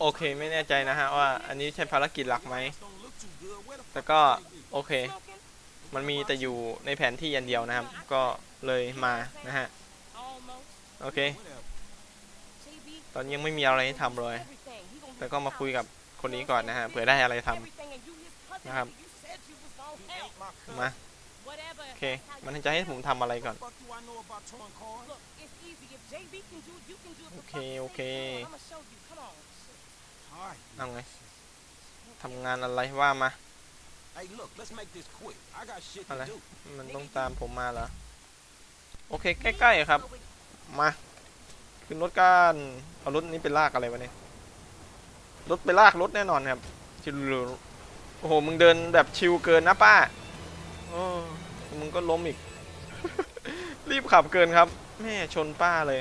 โอเคไม่แน่ใจนะฮะว่าอันนี้ใช่ภารกิจหลักไหมแต่ก็โอเค มันมีแต่อยู่ในแผนที่อันเดียวนะครับ ก็เลยมานะฮะ โอเค ตอนนี้ยังไม่มีอะไรให้ทำเลย แต่ก็มาคุยกับคนนี้ก่อนนะฮะเผื่อได้อะไรทำนะครับ มา โอเค มันจะให้ผมทำอะไรก่อน โอเค โอเค เอาไงทำงานอะไรว่ามาอะไรมันต้องตามผมมาเหรอ โอเค ใกล้ๆครับ มาขึ้นรถกันเอารถนี้ไปลากอะไรวะเนี่ยรถไปลากรถแน่นอนครับชิลโอ้โหมึงเดินแบบชิลเกินนะป้าโอ้มึงก็ล้มอีก รีบขับเกินครับแม่ชนป้าเลย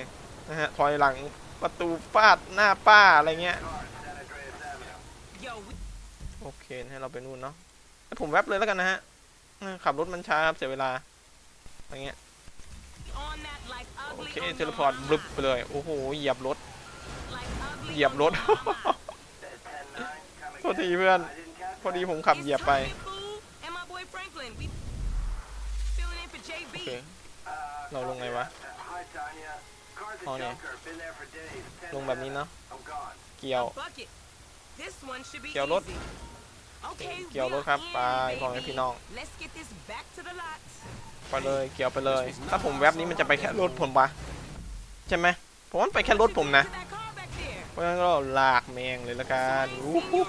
นะฮะถอยหลังประตูฟาดหน้าป้าอะไรเงี้ย โอเคให้เราไปนู่นเนาะให้ผมแวบเลยแล้วกันนะฮะขับรถมันช้าครับเสียเวลาอะไรเงี้ยโอเคเทเลพอร์ตบลึบไปเลยโอ้โหเหยียบรถเหยียบรถโทษทีเพื่อนพอดีผมขับเหยียบไปโอเคเราลงไงวะอ๋อเนี่ยลงแบบนี้เนาะเกี่ยวเกี่ยวรถ เกี่ยวรถครับไปพ่อแม่พี่น้องไปเลยเกี่ยวไปเลย ถ้าผมแวบนี้มันจะไปแค่รถผมปะใช่ไหมผมว่ามันไปแค่รถผมนะเพราะฉะนั้นก็ลากแมงเลยละกันอู้หู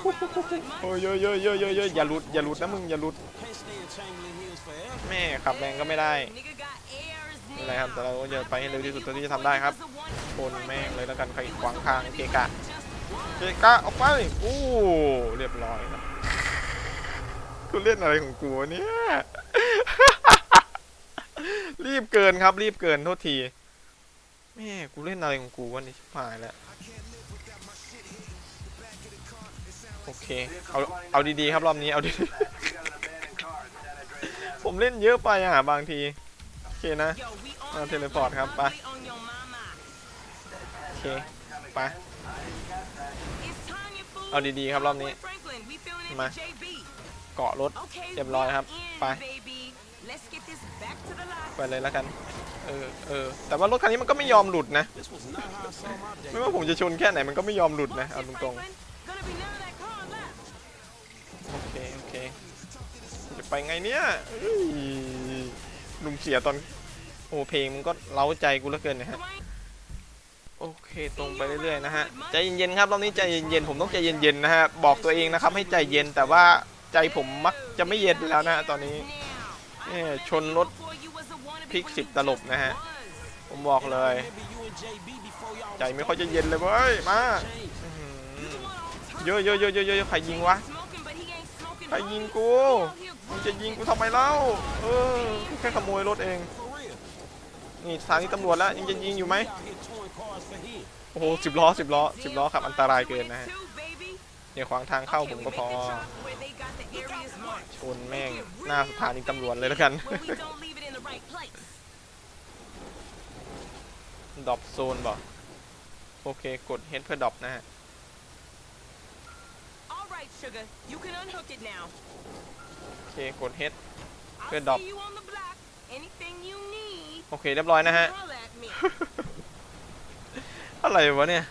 โอ้ยเยอะเยอะเยอะเยอะเยอะอย่าหลุดอย่าหลุดนะมึงอย่าหลุดแม่ขับแรงก็ไม่ได้ไม่เป็นไรครับแต่เราก็จะไปให้เร็วที่สุดเท่าที่จะทำได้ครับชนแม่งเลยแล้วกันใครขวางทางเกะกะเกะกะออกไปอู้เรียบร้อยครับ กูเล่นอะไรของกูวะเนี่ย รีบเกินครับ รีบเกินโทษที แม่กูเล่นอะไรของกูวะนี่ชิบหายแล้ว โอเค เอา เอาดีๆครับรอบนี้ เอาดีๆผมเล่นเยอะไปอะบางที โอเคนะเอาเทเลพอร์ตครับไปโอเค ไป เอาดีๆครับรอบนี้ มา เกาะรถเรียบร้อยครับ ไป ไปเลยแล้วกัน เออเออแต่ว่ารถคันนี้มันก็ไม่ยอมหลุดนะ ไม่ว่าผมจะชนแค่ไหนมันก็ไม่ยอมหลุดนะ เอาตรงๆ โอเค โอเค จะไปไงเนี่ยเอ้ยลุงเสียตอน โอ้เพลงมันก็เล้าใจกูเหลือเกินนะฮะโอเคตรงไปเรื่อยๆนะฮะใจเย็นๆครับรอบนี้ใจเย็นๆผมต้องใจเย็นๆนะฮะบอกตัวเองนะครับให้ใจเย็นแต่ว่า ใจผมมักจะไม่เย็นแล้วนะฮะตอนนี้นี่ชนรถพลิกสิบตลบนะฮะ ผมบอกเลย ใจไม่ค่อยจะเย็นเลยเว้ย มาเยอะเยอะเยอะเยอะเยอะใครยิงวะ ใครยิงกูมึงจะยิงกูทำไมเล่า เออกูแค่ขโมยรถเอง นี่สถานีตำรวจแล้วยังจะยิงอยู่ไหมโอ้โหสิบล้อสิบล้อสิบล้อขับอันตรายเกินนะฮะ อย่าขวางทางเข้าผมก็พอชนแม่งหน้าสถานีตำรวจเลยแล้วกัน ดรอปโซนบ่โอเคกด H เพื่อดรอปนะฮะ โอเคกด H เพื่อดรอปโอเคเรียบร้อยนะฮะ อะไรวะเนี่ย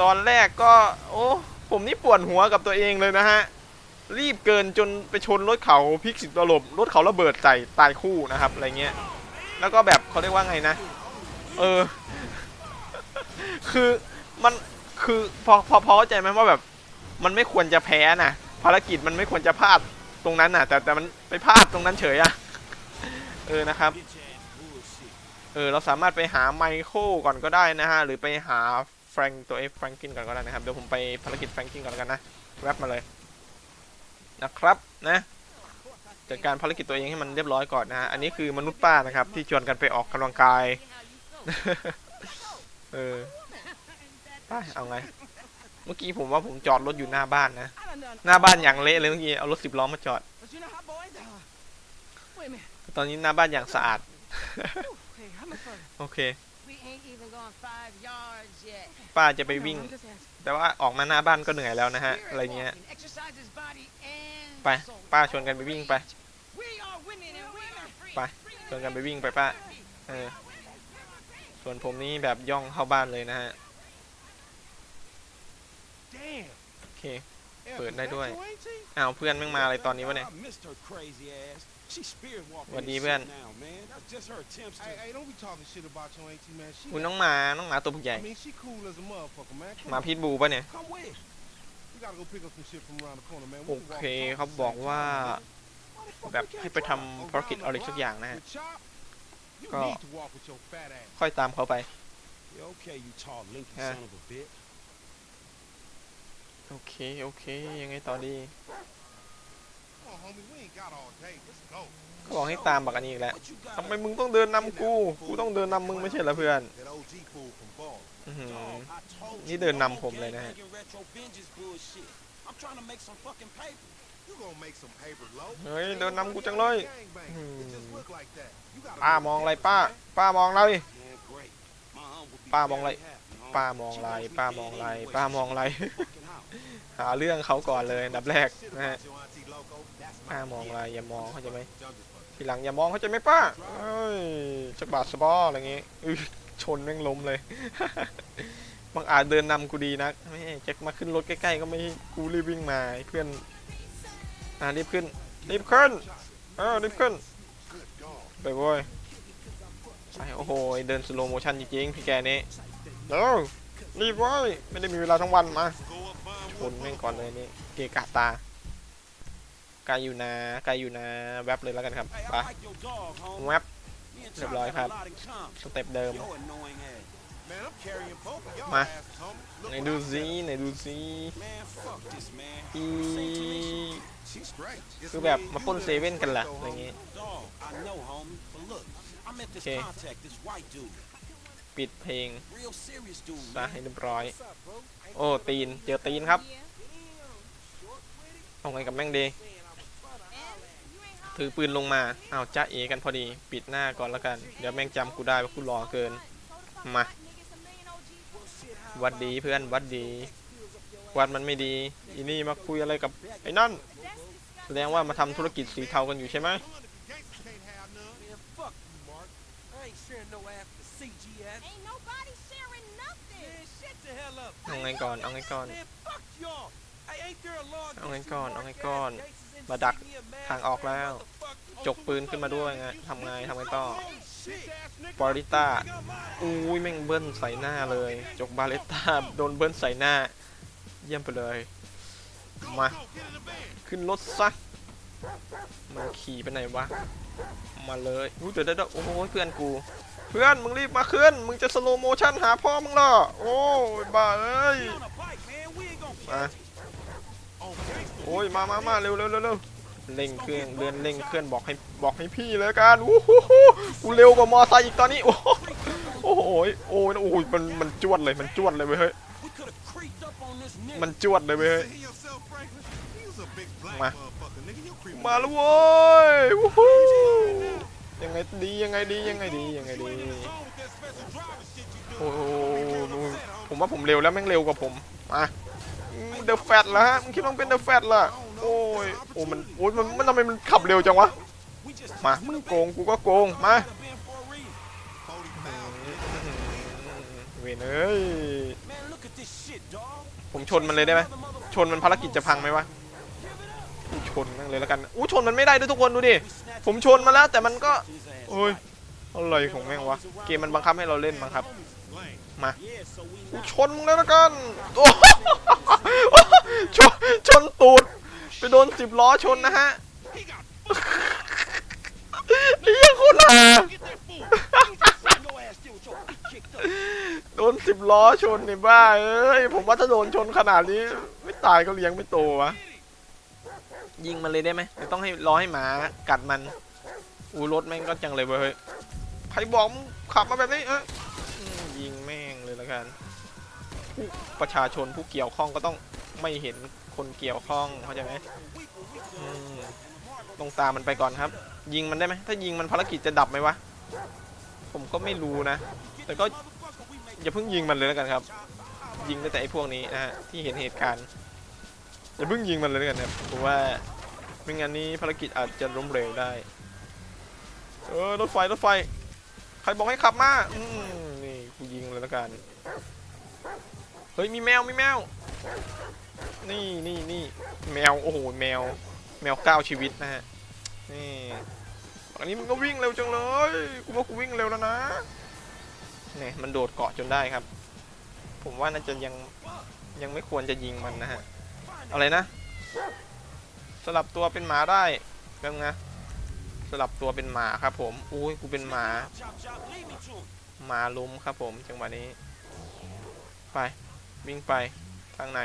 ตอนแรกก็โอ้ผมนี่ปวดหัวกับตัวเองเลยนะฮะ รีบเกินจนไปชนรถเขาพลิกสิบตลบรถเขาระเบิดใส่ตายคู่นะครับอะไรเงี้ย แล้วก็แบบเขาเรียกว่าไงนะ เออ คือมันคือพอพอพอเข้าใจไหมว่าแบบ มันไม่ควรจะแพ้นะภารกิจมันไม่ควรจะพลาดตรงนั้นน่ะ แต่แต่มันไปพลาดตรงนั้นเฉยอะเออนะครับ เออเราสามารถไปหาไมเคิลก่อนก็ได้นะฮะ หรือไปหา แฟรงตัวเอฟแฟรงกินก่อนก็ได้นะครับ เดี๋ยวผมไปภารกิจแฟรงกินก่อนแล้วกันนะแวบมาเลยนะครับนะจัดการภารกิจตัวเองให้มันเรียบร้อยก่อนนะฮะ อันนี้คือมนุษย์ป้านะครับ ที่ชวนกันไปออกกำลังกาย เออไปเอาไง เมื่อกี้ผมว่าผมจอดรถอยู่หน้าบ้านนะ หน้าบ้านอย่างเละเลยเมื่อกี้ เอารถสิบล้อมาจอด ตอนนี้หน้าบ้านอย่างสะอาด โอเค Baby ain't even gone five yards yet. ป้าจะไปวิ่ง No, I'm just asking. แต่ว่าออกมาหน้าบ้านก็เหนื่อยแล้วนะฮะ อะไรเงี้ย Walking exercises body and ไป soul. ป้าชวนกันไปวิ่งไป We are women and we are free. ไป ชวนกันไปวิ่งไปป้า เออ ส่วนผมนี่แบบย่องเข้าบ้านเลยนะฮะ Damn. โอเค F, Put is that that way. your auntie? อ้าวเพื่อนแม่งมาอะไรตอนนี้วะเนี่ย I missed her crazy ass. She spirit walking What this do you shit want? now, man. That's just her attempts to. Hey, hey, don't be talking shit about your auntie, man. She, คุณน้องหมาน้องหมาตัวใหญ่ I mean, she cool as a motherfucker, man. หมา Come on. พิษบูป่ะเนี่ย Come with. We gotta go pick up some shit from around the corner, man. โอ We can walk เค and talk เขา at the บอก same ว่า time, man. แบบให้ไปทำภารกิจอะไรสักอย่างนะฮะ With Chop, you Go. need to walk with your fat ass. ค่อยตามเขาไป Yeah, okay, you tall, linky Yeah. son of a bitch. โอเค โอเค ยังไงต่อดี ก็บอกให้ตามบักอันนี้อีกแล้ว What you got? ทำไมมึงต้องเดินนำกู กูต้องเดินนำมึงไม่ใช่เหรอเพื่อน That OG fool from Ball. อื้อหือ Dog, I told you, นี่เดิน no นำผมเลยนะฮะ gangbanging retro vengeance bullshit. I'm trying to make some fucking paper. You gonna make some paper, low. เฮ้ยเดินนำกูจังเลย Gangbang. It just look like that. You gotta ป้า go มองอะไร get ป้า man. ป้ามองอะไร Man, great. My aunt would be ป้ามองอะไร very happy, huh? ป้ามองอะไร She wants me ป้ามอง dead อะไร anyway, ป้า so มองอะไร she fucking house. หาเรื่องเขาก่อนเลยอันดับแรก Shit นะฮะ ป้ามองอะไรอย่ามองเขาใจไหมทีหลังอย่ามองเขาใจไหมป้าเอ้ยจักบาทสะบออะไรเงี้ยชนแม่งล้มเลยบางอาจเดินนำกูดีนักไม่ให้จะมาขึ้นรถใกล้ๆก็ไม่กูรีบวิ่งมาเพื่อนอ่ารีบขึ้นรีบขึ้นเออรีบขึ้นไปโว้ยไปโอ้โหเดินสโลโมชั่นจริงๆพี่แกนี้เร็วรีบเว้ไม่ได้มีเวลาทั้งวันมาชนแม่งก่อนเลยนี่เกะกะตา กลอยู่นะไกลอยู่นะแวบเลยแล้วกันครับปะแวบเรียบร้อยครับสเต็ปเดิม มาไหนดูซิไหนดูซิอีคือแบบมาป้นเซเว่นกันล่ะอะไรเงี้ยโอเคปิดเพลงซะให้เรียบร้อย โอ้ตีน เจอตีนครับเอาไงกับแม่งดี ถือปืนลงมาอ้าวจ้าเอกันพอดี ปิดหน้าก่อนแล้วกัน เดี๋ยวแม่งจำกูได้ว่ากูรอเกิน มาหวัดดีเพื่อนหวัดดีหวัดมันไม่ดีอีนี่มาคุยอะไรกับไอ้นั่น แสดงว่ามาทำธุรกิจสีเทากันอยู่ใช่ไหม Gangsters can't have none. Man, fuck you, Mark. I ain't sharing no ass to CGS. Ain't nobody sharing nothing. Man, shut the hell up. เอาไงก่อน เอาไงก่อน Man, fuck y'all. Hey, ain't there a law เอาไง against ก่อน you เอาไง mark ก่อน ass gangsters in มาดักทางออกแล้ว จกปืนขึ้นมาด้วยไงทำไงทำไงต่อบาริต้าอุ้ยแม่งเบิ้ลใส่หน้าเลย จกบาเลต้าโดนเบิ้ลใส่หน้า เยี่ยมไปเลย มา ขึ้นรถซะมันขี่ไปไหนวะ มาเลยอุ้ยเดี๋ยวเดี๋ยวเดี๋ยวโอ้โหเพื่อนกู เพื่อนมึงรีบมาขึ้น มึงจะสโลโมชั่นหาพ่อมึงเหรอ โอ้ยบ้าเอ้ยมา อ้ยมามามาเร็วเร็วเร็วเร็วเร่งเครื่องเรือนเร่งเครื่องบอกให้บอกให้พี่เลยกันอู้หูหูกูเร็วกว่ามอไซค์อีกตอนนี้โอ้โหโอ้โหโอ้ยโอ้ยมันมันจวดเลยมันจวดเลยเว้ยเฮ้ยมันจวดเลยเว้ยเฮ้ย Say yourself, Franklin. He was a big black Ma. motherfucker, nigga. You creeping มาแล้วโว้ยวู้ฮู้ยังไงดียังไงดียังไงดียังไงดีโอ้โหผมว่าผมเร็วแล้วแม่งเร็วกว่าผมมา เดอะแฟตแล้วฮะมึงคิดว่ามึงเป็นเดอะแฟตล่ะโอ้ยโอ้มันโอ้ยมันมันทำไมมันขับเร็วจังวะมามึงโกงกูก็โกงมาเวยเอ้ยผมชนมันเลยได้ไหมชนมันภารกิจจะพังไหมวะชนมันเลยแล้วกันอู้ชนมันไม่ได้ด้วยทุกคนดูดิผมชนมาแล้วแต่มันก็โอ้ยอะไรของแม่งวะเกมมันบังคับให้เราเล่นบังคับ Lame. Yeah, so we กูชนมึงเลยแล้วกันโอ้ชนชนตูดไปโดนสิบล้อชนนะฮะ He got ไอ้เหี้ยโคตรห่าโดนสิบล้อชนในบ้าเอ้ยผมว่าถ้าโดนชนขนาดนี้ ไม่ตายก็เลี้ยงไม่โตวะยิงมันเลยได้ไหมต้องให้รอให้หมากัดมัน อูรถแม่งก็จังเลยเว้ยใครบอกมึงขับมาแบบนี้เอ้ยอืมยิงแม่งเลยแล้ว กัน ผู้ประชาชนผู้เกี่ยวข้องก็ต้องไม่เห็นคนเกี่ยวข้องเข้าใจไหมอืมต้องตามมันไปก่อนครับ ยิงมันได้ไหมถ้ายิงมันภารกิจจะดับไหมวะ ผมก็ไม่รู้นะ แต่ก็อย่าเพิ่งยิงมันเลยแล้วกันครับ ยิงได้แต่ไอ้พวกนี้นะฮะที่เห็นเหตุการณ์อย่าเพิ่งยิงมันเลยแล้วกันครับเพราะว่าไม่งั้นนี้ภารกิจอาจจะล้มเหลวได้ เออรถไฟรถไฟ ใครบอกให้ขับมา อืมนี่กูยิงเลยแล้วกัน เฮ้ย มีแมว มีแมว นี่นี่นี่แมว โอ้โห แมว แมวเก้าชีวิตนะฮะ นี่อันนี้มันก็วิ่งเร็วจังเลย กูว่ากูวิ่งเร็วแล้วนะ เนี่ย มันโดดเกาะจนได้ครับ ผมว่าน่าจะยังยังไม่ควรจะยิงมันนะฮะ อะไรนะ สลับตัวเป็นหมาได้กันนะสลับตัวเป็นหมาครับผม อุ้ย กูเป็นหมา หมาล้มครับผม จังหวะนี้ ไป วิ่งไป ทางไหน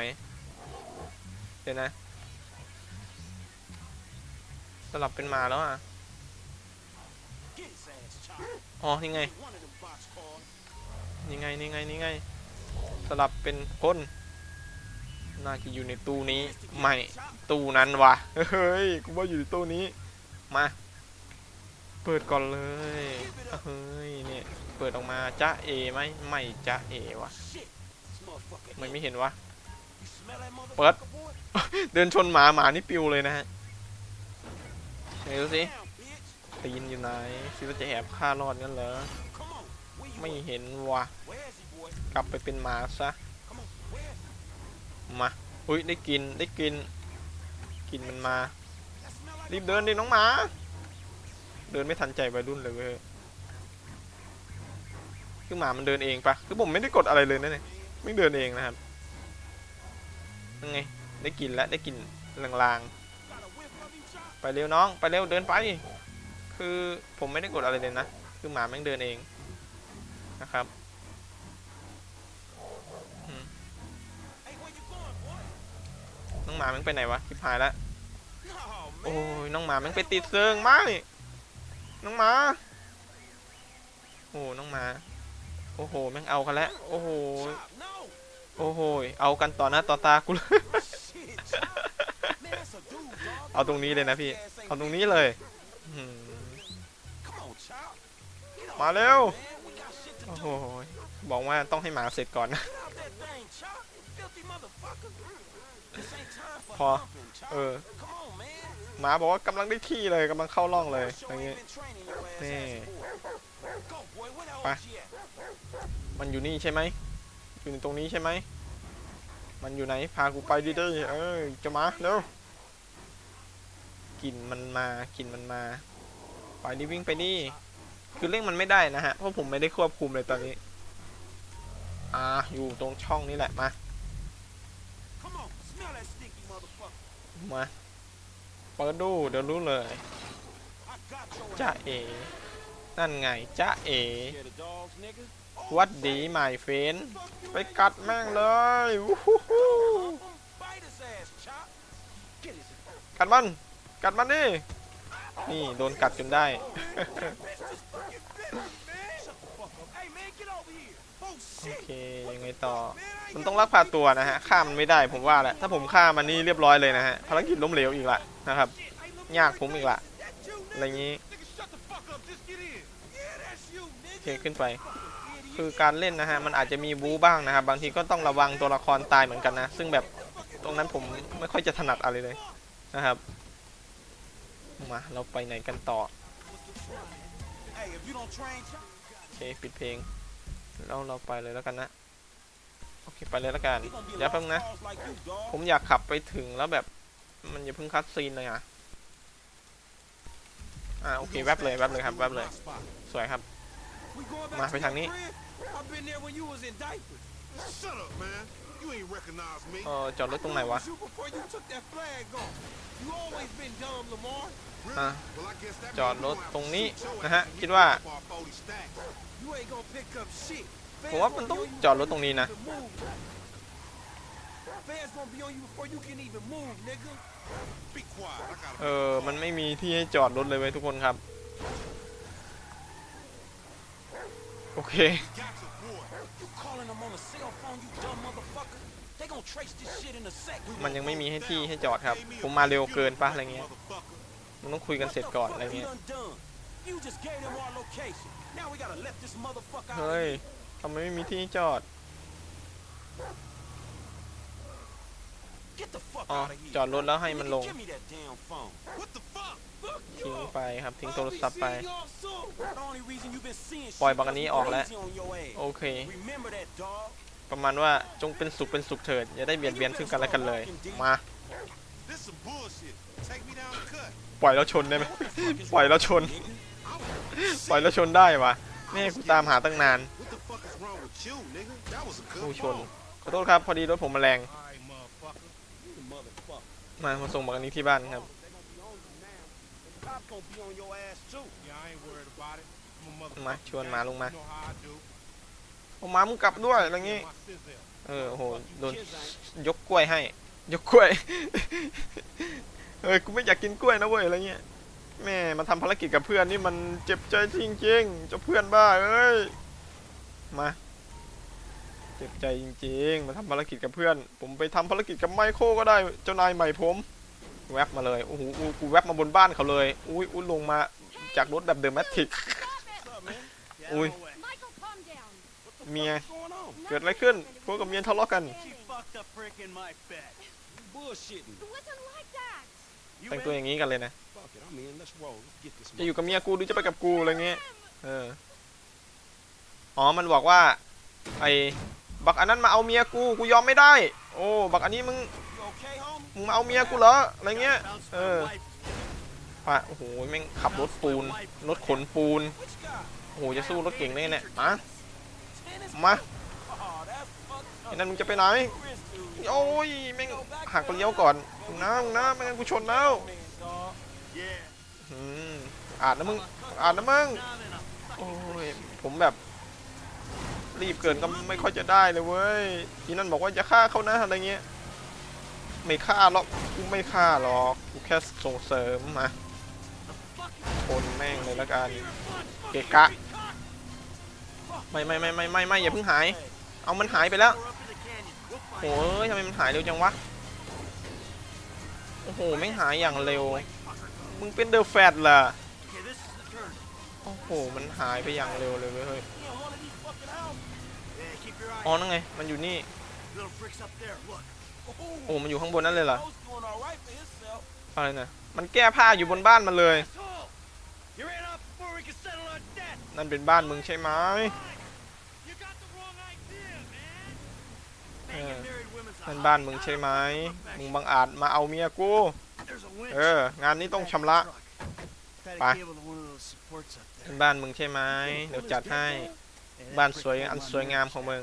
เดี๋ยวนะสลับเป็นหมาแล้วอะ อ๋อ นี่ไง นี่ไง นี่ไง นี่ไง สลับเป็นคนน่าจะอยู่ในตู้นี้ ไม่ ตู้นั้นวะเฮ้ย กูว่าอยู่ในตู้นี้ มา เปิดก่อนเลย เฮ้ย เนี่ย เปิดออกมาจ้าเอไหมไม่จ้าเอวะ มันไม่เห็นวะ You smell that motherfucker, What? boy? เดินชนหมาหมานี่ปิวเลยนะฮะไหนดูสิตีนอยู่ไหนคิดว่าจะแอบฆ่ารอดงั้นเหรอ ไม่เห็นวะ กลับไปเป็นหมาซะ มา อุ้ยได้กินได้กิน กินมันมา รีบเดินดิน้องหมา เดินไม่ทันใจวัยรุ่นเลยเว้ยคือหมามันเดินเองปะคือผมไม่ได้กดอะไรเลยนะเนี่ย ไม่เดินเองนะครับยังไงได้กินแล้วได้กินลางๆ ไปเร็วน้องไปเร็วเดินไป คือผมไม่ได้กดอะไรเลยนะ คือหมาแม่งเดินเองนะครับน้องหมาแม่งไปไหนวะทิพหายแล้วโอ้ยน้องหมาแม่งไปติดเซิงไม่น้องหมาโอ้น้องหมา โอ้โหแม่งเอากันแล้วโอ้โห โอ้โห เอากันต่อหน้าต่อตากูเลย เอาตรงนี้เลยนะพี่ เอาตรงนี้เลย มาเร็ว โอ้โห บอกว่าต้องให้หมาเสร็จก่อนนะ พอ เออ หมาบอกว่ากำลังได้ที่เลยกำลังเข้าร่องเลยอย่างเงี้ยนี่ไปมันอยู่นี่ใช่ไหม อยู่ในตรงนี้ใช่ไหม มันอยู่ไหน พากูไปดิเด้เออจะมาเร็วกลิ่นมันมากลิ่นมันมา ไปดิวิ่งไปดิคือเร่งมันไม่ได้นะฮะ เพราะผมไม่ได้ควบคุมเลยตอนนี้ อ่า อยู่ตรงช่องนี้แหละ มา Come on. Smell that stinky motherfucker. มา เปิดดู เดี๋ยวรู้เลย I got your จ้า ass. เอ นั่นไงจ้าเอ วัดดีหมายเฟนไปกัดแม่งเลยกัดมัน กัดมันดิ นี่โดนกัดจนได้ โอเค ยังไงต่อ มันต้องลักพาตัวนะฮะ ฆ่ามันไม่ได้ผมว่าแหละ ถ้าผมฆ่ามันนี่เรียบร้อยเลยนะฮะ ภารกิจล้มเหลวอีกละนะครับ ยากผมอีกละ อะไรงี้ โอเค ขึ้นไป คือการเล่นนะฮะมันอาจจะมีบูบ้างนะครับบางทีก็ต้องระวังตัวละครตายเหมือนกันนะ ซึ่งแบบตรงนั้นผมไม่ค่อยจะถนัดอะไรเลยนะครับมาเราไปไหนกันต่อโอเคปิดเพลงแล้วเราไปเลยแล้วกันนะโอเคไปเลยแล้วกัน He gonna be a เดี๋ยว lost แป๊บนะ ผมอยากขับไปถึงแล้วแบบมันอย่าเพิ่งคัดซีนเลยอะอ่าโอเคแวบเลยแวบเลยครับแวบเลย สวยครับ มาไปทางนี้ I've been there when you was in diapers. Shut up, man. You ain't recognize me. เออจอดรถตรงไหนวะ You before you took that flag off. You always been dumb, Lamar. Really? Ah. Well, I guess that จอด means ร you ถ gonna have ตรง to นี้ shoot your นะ ass ฮะ and คิด get ว่า off our 40 stacks. You ain't gonna pick up shit. ผมว่ามันต้องจอดรถตรงนี้นะ Fans gonna be on you before you can even move, nigga. Be quiet. I gotta เออ มันไม่มีที่ให้จอดรถเลยเว้ยทุกคนครับ โอเค got your boy. You calling them on a cell phone, you dumb motherfucker. They gonna trace this shit in a sec. มันยังไม่มีให้ที่ให้จอดครับ ผมมาเร็วเกินปะอะไรเงี้ย Motherfucker. มันต้องคุยกันเสร็จก่อนอะไร What the เงี้ fuck ย you done done? You just gave them our location. Now we gotta let this motherfucker out เฮ้ย of here. ำไมไม่มีที่จอด Get the fuck อ๋อ out of here. จอดรถแล้วให้มันลง Give me that damn phone. What the fuck? ทิ้งไปครับทิ้งโทรศัพท์ไป The only reason you been seeing ปล่อย shit บักอันนี้ออกแล้ว crazy on your ass. โอเค Remember that, dog. ประมาณว่าจงเป็นสุขเป็นสุขเถิด อย่าได้เบียดเบียนซึ่งกันและกันเลย มา This some bullshit. Take me down the cut. ปล่อยแล้วชนได้ไหมปล่อยแล้วชน ปล่อยแล้วชนได้วะแม่กูตามหาตั้งนาน What the fuck is wrong with you, nigga? That was a ผู้ good ชน phone. ขอโทษครับ พอดีรถผมมาแรง All right, motherfucker. You motherfucker. มามาส่งบักอันนี้ที่บ้านครับ มาชวนมาลงมา You know how I do. โอ้หมามึงกลับด้วยอะไรงี้ เออโอ้โหโดนยกกล้วยให้ ยกกล้วย เออกูไม่อยากกินกล้วยนะเว้ยอะไรเงี้ยแม่มาทำภารกิจกับเพื่อนนี่มันเจ็บใจจริงๆเจ้าเพื่อนบ้าเอ้ยมาเจ็บใจจริงๆ มาทำภารกิจกับเพื่อน ผมไปทำภารกิจกับไมโครก็ได้เจ้านายใหม่ผม แวบมาเลยโอ้โหกูแวบมาบนบ้านเขาเลย อุ้ยอุ้ยลงมาจากรถแบบเดอะแมทริก What's up, man? Ui. Michael, calm down. What the Mia. fuck is going on? เกิดอะไรขึ้นพวกกับเมียทะเลาะกันแต่งตัวอย่างนี้กันเลยนะจะอยู่กับเมียกูหรือจะไปกับกูอะไรเงี้ยเอออ๋อมันบอกว่าไอ้บักอันนั้นมาเอาเมียกูกูยอมไม่ได้ โอ้บักอันนี้มึง okay. มึงมาเอาเมียกูเหรออะไรเงี้ย Bounce Uh. my wife. ปะโอ้โหแม่งขับรถปูนรถขนปูนโอ้โหจะสู้รถเก่งได้เนี่ยมามาไอ้นั่นมึงจะไปไหนโอ้ยแม่งหักเลี้ยวก่อนมึงนะมึงนะไม่งั้นกูชนแล้วอืมอ่านนะมึงอ่านนะมึงโอ้ยผมแบบ รีบเกินก็ไม่ค่อยจะได้เลยเว้ยทีนั่นบอกว่าจะฆ่าเขานะอะไรเงี้ย ไม่ฆ่าหรอกกูไม่ฆ่าหรอกกูแค่ส่งเสริมมาคนแม่งเลยละกันเกะกะไม่ไม่ไม่ไม่ไม่ไม่อย่าเพิ่งหาย เอามันหายไปแล้วโอ้ยทำไมมันหายเร็วจังวะโอ้โหแม่งหายอย่างเร็วมึงเป็นเดอะแฟตล่ะโอ้โหมันหายไปอย่างเร็วเลยเว้ยเฮ้ยอ๋อนั่นไงมันอยู่นี่ โอ้มันอยู่ข้างบนนั่นเลยเหรออะไรนะมันแก้ผ้าอยู่บนบ้านมันเลย นั่นเป็นบ้านมึงใช่ไหมนั่นบ้านมึงใช่ไหมมึงบังอาจมาเอาเมียกู เออ งานนี้ต้องชำระไปนั่นบ้านมึงใช่ไหมเดี๋ยวจัดให้ บ้านสวยอันสวยงามของมึง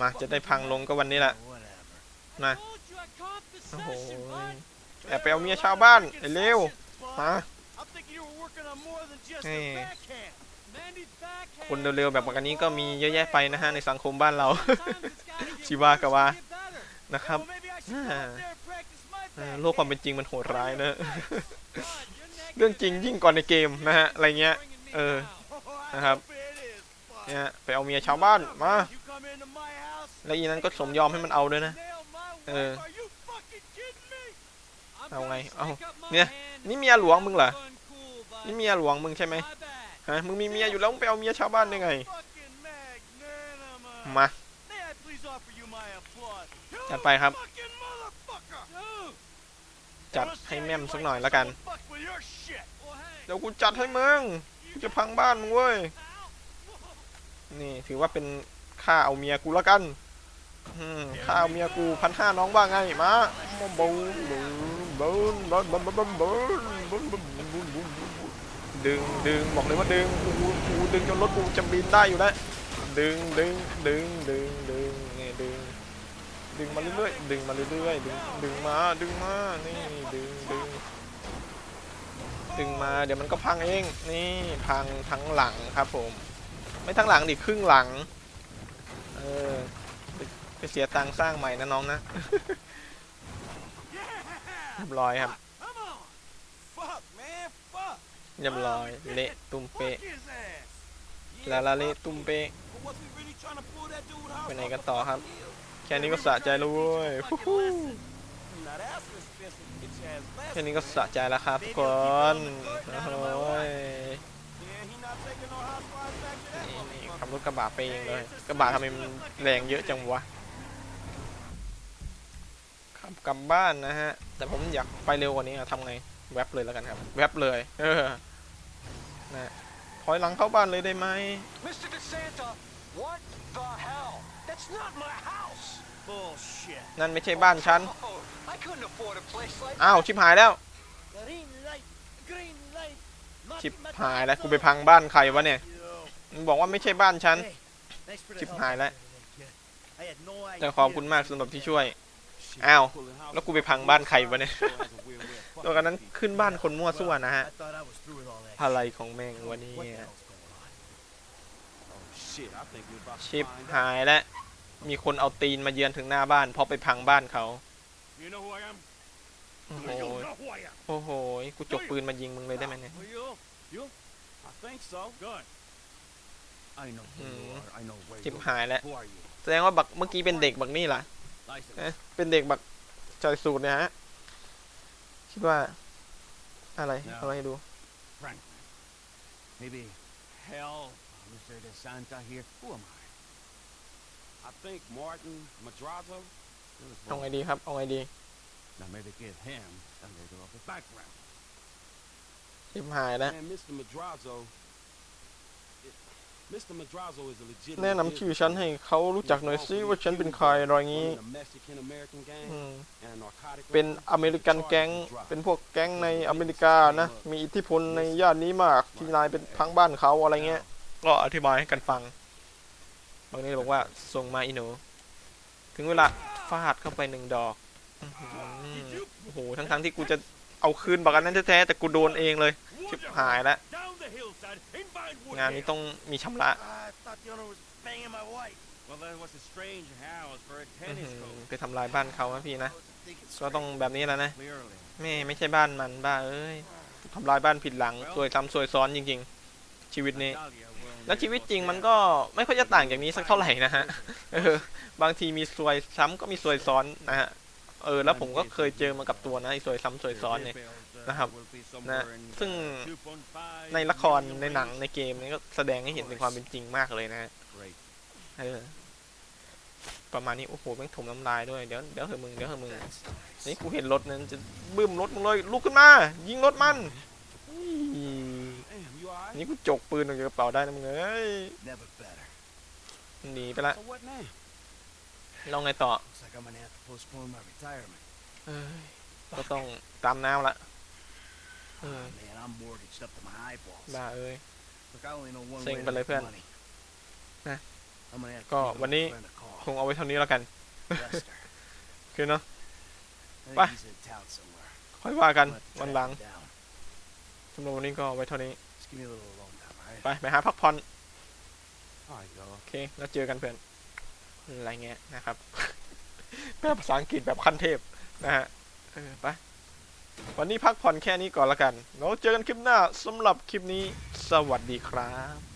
มาจะได้พังลงก็วันนี้แหละ Whatever. มา Told you I caught the โอ้โห session, bud. แอบไปเอาเมียชาวบ้านไอ้เร็วมา I'm thinking you were working on more than just Hey. a backhand. Mandy's backhand. คนเร็วๆแบบอันนี้ก็มีเยอะแยะไปนะฮะในสังคมบ้านเรา Sometimes it's gotta get ชิวากาวา worse to get better. นะครับ Well, maybe I should go up there and practice my เออ backhand. โลกความเป็นจริงมันโหดร้ายเนอะ Bud, you're negative เรื่องจริงยิ่งกว่าในเกมนะฮะอะไรเงี้ย bringing me เออ down. Oh, I นะครับ hope it is, bud. เนี่ยไปเอาเมียชาวบ้านมา You come into my house, แล้วอีนั้นก็สมยอมให้มันเอาด้วยนะ nail my Uh. wife. Are you fucking kidding me? I'm เอาไง gonna เอา stick up my เนี่ย hand นี่เมียหลวงมึงเหรอ uncool, bud. นี่เมียหลวงมึงใช่ไหม My bad. ฮะ มึงมีเมียอยู่แล้วมึงไปเอาเมียชาวบ้านได้ไง Fucking magnanimous. มา May I please offer you my applause? จัดไปครับ Fucking motherfucker. Dude. จัดให้แม่มสักหน่อยละกัน Fuck with your shit. Well, hey. เดี๋ยวกูจัดให้มึง กูจะพังบ้านมึงเว้ย นี่ถือว่าเป็นค่าเอาเมียกูแล้วกัน อืมค่าเอาเมียกูพันห้าน้องว่าไงมาบูนบูนบูนบูนบูนบูนบูนบูนบูนบูนบูนบูนดึงดึงบอกเลยว่าดึงกูกูดึงจนรถกูจะบินได้อยู่แล้วดึงดึงดึงดึงดึงนี่ดึงดึงมาเรื่อยๆดึงมาเรื่อยๆดึงดึงมาดึงมานี่ดึงดึงดึงมาเดี๋ยวมันก็พังเองนี่พังทั้งหลังครับผม ไม่ทั้งหลังดิครึ่งหลังเออ ไปไปเสียตังค์สร้างใหม่นะน้องนะเรียบร้อยครับ Come on. Fuck, man. Fuck. เรียบร้อยเละตุ้มเป๊ะ Fuck his ass. ลาลาเละตุ้มเป๊ะ But was we really trying to pull that dude house ไปไหน off กัน the ต่อครับ fucking hill? แค่นี้ก็สะใจแล้วเว้ยฮู้ฮู้ Now that's expensive, bitch ass แค่ bastard. นี้ก็สะใจแล้วครับทุกคนโอ้ย Yeah, he not taking no housewives back to that นี่นี่ motherfucker. คขับรถกระบะไปเองเลย กระบะทำไมมันแรงเยอะจังวะขับ กลับบ้านนะฮะ แต่ผมอยากไปเร็วกว่านี้อะทำไง แวบเลยแล้วกันครับ แวบเลย เออ นะถอยหลังเข้าบ้านเลยได้ไหม Mr. DeSanta, what the hell? That's not my house. Bullshit. นั่นไม่ใช่บ้านฉัน Oh, I couldn't afford a place like อ้าว ชิบหายแล้ว Green light. Green light. ชิบหายแล้ว กูไปพังบ้านใครวะเนี่ย มันบอกว่าไม่ใช่บ้านฉัน Hey, thanks for the ชิบ help หายแล้ว yesterday, kid. I had no idea. แต่ขอบคุณมากสำหรับที่ช่วย อ้าว แล้วกูไปพังบ้านใครวะเนี่ย ตัวกันนั้นขึ้นบ้านคนมั่วซั่วนะฮะ อะไรของแม่งวะเนี่ยชิบ find หายแล้วมีคนเอาตีนมาเยือนถึงหน้าบ้านเพราะไปพังบ้านเขา โอ้โห โอ้โห กูจกปืนมายิงมึงเลยได้ไหมเนี่ย Well, you, you, I think so. Good. I know who you Hmm. are. I know where ชิบหายแล้ว แสดงว่าบักเมื่อกี้เป็นเด็กบักนี่ล่ะ Nice to เอ๊ะเป็นเด็กบักจอยสูตรเนี่ยฮะ คิดว่า อะไร เอาไว้ให้ดู Franklin. Maybe hell, Mr. DeSanta here. Who am I? I think Martin Madrazo. It was เอา wrong. ไงดีครับ เอาไงดี Now maybe give him a little of a background. ชิบหายแล้ว And Mr. Madrazo, it, Mr. Madrazo is a legit. แนะนำชื่อฉันให้เขารู้จักหน่อยซิว่าฉันเป็นใครอะไรงี้ Mexican American gang อืม and a narcotic เป็นอเมริกันแก๊ง เป็นพวกแก๊งในอเมริกานะ มีอิทธิพลในย่านนี้มากที่นายเป็นพังบ้านเขาอะไรเงี้ย ก็อธิบายให้กันฟัง บางทีบอกว่าส่งมาอีหนู ถึงเวลาฟาดเข้าไปหนึ่งดอกอื้อหือโอ้โห ทั้งๆที่กูจะเอาคืนบักอันนั้นแท้ๆแต่กูโดนเองเลย ชิบหายแล้ว Down the hillside in Vinewood. งานนี้ต้องมีชำระ I thought the owner was banging my wife. Well, that was a strange house for a อื้อ tennis หือ court. ไปทำลายบ้านเขานะพี่นะ I was thinking ก็ต้องแบบนี้แหล้วนะ Clearly. แม่ไม่ใช่บ้านมันบ้าเอ้ยทำลายบ้านผิดหลังซวยซ้ำซวยซ้อนจริง ๆ ชีวิตนี้ Natalia will แล้วชีวิตจริงมัน negotiate. ก็ไม่ค่อยจะต่างจากนี้สักเท่าไหร่นะฮะเออบางทีมีซวยซ้ำก็มีซวยซ้อนนะฮะเออแล้วผมก็เคยเจอมากับตัวนะไอ้ซวยซ้ำซวยซ้อนเนี่ย นะครับนะซึ่งในละครในหนังในเกมนี้ก็แสดงให้เห็นถึงความเป็นจริงมากเลยนะฮะ Great. เออประมาณนี้โอ้โหแม่งถมน้ำลายด้วยเดี๋ยวเดี๋ยวเหอะมึงเดี๋ยวเหอะมึงนี่กูเห็นรถนั้นจะบึ้มรถมึงเลยลุกขึ้นมา ยิงรถมันอี้ Damn, you alright? นี่กูจกปืนออกจากกระเป๋าได้นะมึงเอ้ย never better. หนีไปละ So what now? เราไงต่อ Looks like I'm gonna have to postpone my retirement. เอ้ยก็ต้องตามน้ำละ เออ Ah, man, I'm mortgaged up to my eyeballs. บ้าเอ้ย Look, I only know one เซ็ง way to ไปเลย make เพื่อน money. นะ I'm gonna have to ก็ give วันนี้ my friend a call. คงเอาไว้เท่านี้แล้วกัน Lester. คือเนาะ I think Bye. he's in town somewhere. ค่อยว่ากัน I'm gonna have to วัน track หลัง him down. สำหรับวันนี้ก็ไว้เท่านี้ Just give me a little alone time, alright? ไปไปหาพักผ่อน Alright, y'all. โอเค แล้วเจอกันเพื่อน อะไรเงี้ยนะครับ แปลภาษาอังกฤษแบบขั้นเทพนะฮะ เออ ไป วันนี้พักผ่อนแค่นี้ก่อนละกัน เราเจอกันคลิปหน้าสำหรับคลิปนี้ สวัสดีครับ